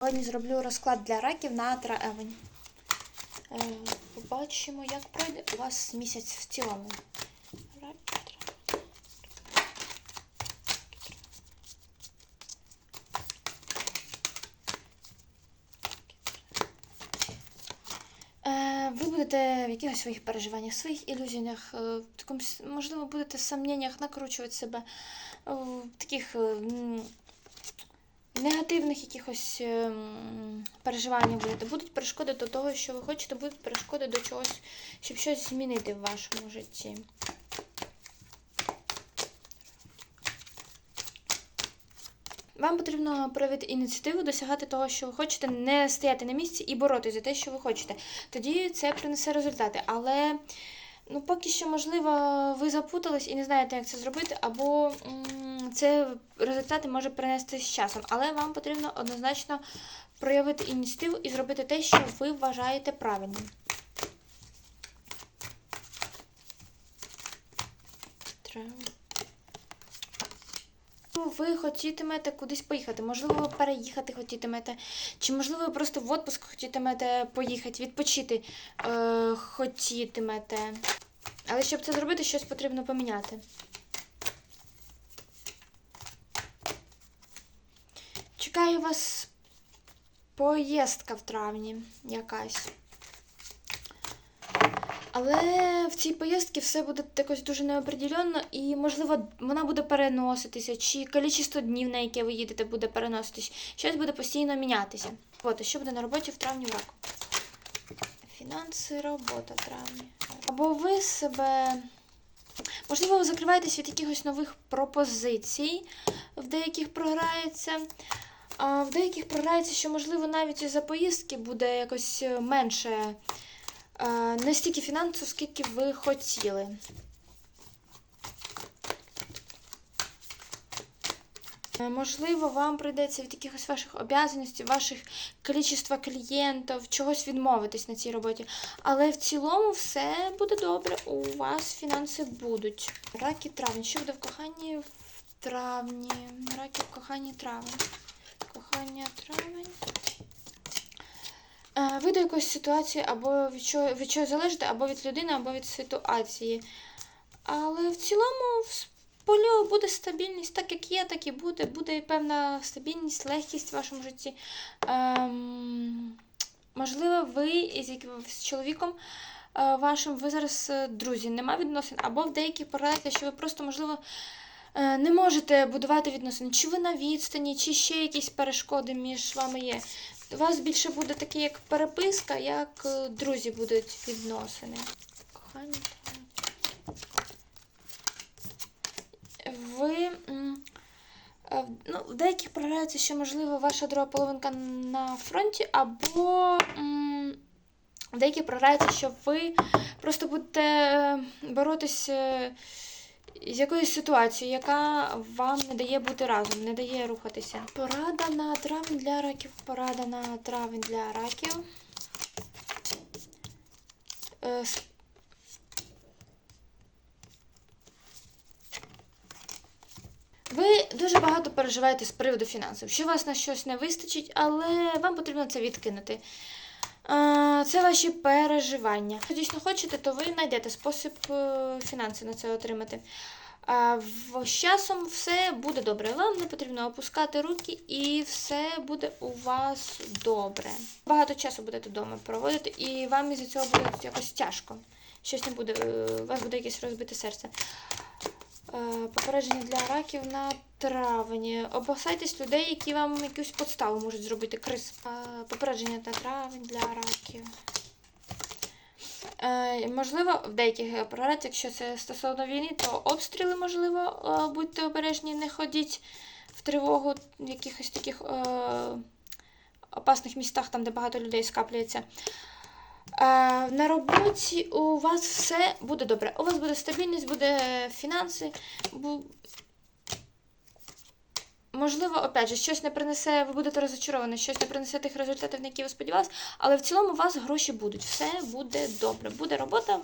Сьогодні зроблю розклад для раків на травень. Е, Побачимо, як пройде у вас місяць в цілому. Е, Ви будете в якихось своїх переживаннях, своїх ілюзіях, е, можливо, будете в сомненнях накручувати себе в таких негативних якихось ем, переживаннях будете. Будуть перешкоди до того, що ви хочете, будуть перешкоди до чогось, щоб щось змінити в вашому житті. Вам потрібно проявити ініціативу, досягати того, що ви хочете, не стояти на місці і боротися за те, що ви хочете. Тоді це принесе результати. Але ну, поки що, можливо, ви запутались і не знаєте, як це зробити, або це результати може принести з часом. Але вам потрібно однозначно проявити ініціативу і зробити те, що ви вважаєте правильним. Ви хотітимете кудись поїхати, можливо, ви переїхати хотітимете, чи можливо ви просто в отпуск хотітимете поїхати, відпочити е, хотітимете. Але щоб це зробити, щось потрібно поміняти. Чекаю вас поїздка в травні якась. Але в цій поїздці все буде якось дуже неопределенно, і, можливо, вона буде переноситися, чи кількість днів, на яке ви їдете, буде переноситись. Щось буде постійно мінятися. От, що буде на роботі в травні в раку? Фінанси, робота в травні. Або ви себе. Можливо, ви закриваєтесь від якихось нових пропозицій, в деяких програється. А в деяких програється, що, можливо, навіть із-за поїздки буде якось е, менше. Е, не стільки фінансів, скільки ви хотіли. Е, Можливо, вам прийдеться від якихось ваших обов'язаностей, ваших кількість клієнтів, чогось відмовитись на цій роботі. Але в цілому все буде добре. У вас фінанси будуть. Раки травень. Що буде в коханні в травні? Раки в коханні травень. Кохання травень. Е, Ви до якоїсь ситуації або від чого, від чого залежите, або від людини, або від ситуації. Але в цілому в полю буде стабільність, так як є, так і буде. Буде певна стабільність, легкість в вашому житті. Ем, можливо, ви якимось чоловіком е, вашим, ви зараз е, друзі, нема відносин, або в деяких порадах, що ви просто, можливо, не можете будувати відносини. Чи ви на відстані, чи ще якісь перешкоди між вами є. У вас більше буде таке, як переписка, як е, друзі будуть відносини. Кохання. Ви. е, Ну, в деяких програється, що, можливо, ваша друга половинка на фронті, або м, в програється, що ви просто будете е, боротися з якоюсь ситуацією, яка вам не дає бути разом, не дає рухатися. Порада на травень для раків. Порада на травень для раків. Е, Ви дуже багато переживаєте з приводу фінансів, що вас на щось не вистачить, але вам потрібно це відкинути. Це ваші переживання. Якщо дійсно хочете, то ви знайдете спосіб е, фінанси на це отримати. З часом все буде добре. Вам не потрібно опускати руки, і все буде у вас добре. Багато часу будете вдома проводити, і вам із цього буде якось тяжко. Щось не буде, е, у вас буде якесь розбите серце. Е, Попередження для раків на травні. Опасайтесь людей, які вам якусь подставу можуть зробити. Крис. Попередження на травень для раків. Е, можливо, в деяких програціях, якщо це стосовно війни, то обстріли, можливо, е, будьте обережні, не ходіть в тривогу в якихось таких е, опасних містах, там, де багато людей скаплюється. На роботі у вас все буде добре. У вас буде стабільність, буде фінанси. Можливо, опять же, щось не принесе, ви будете розочаровані, щось не принесе тих результатів, на які ви сподівалися, але в цілому у вас гроші будуть. Все буде добре. Буде робота,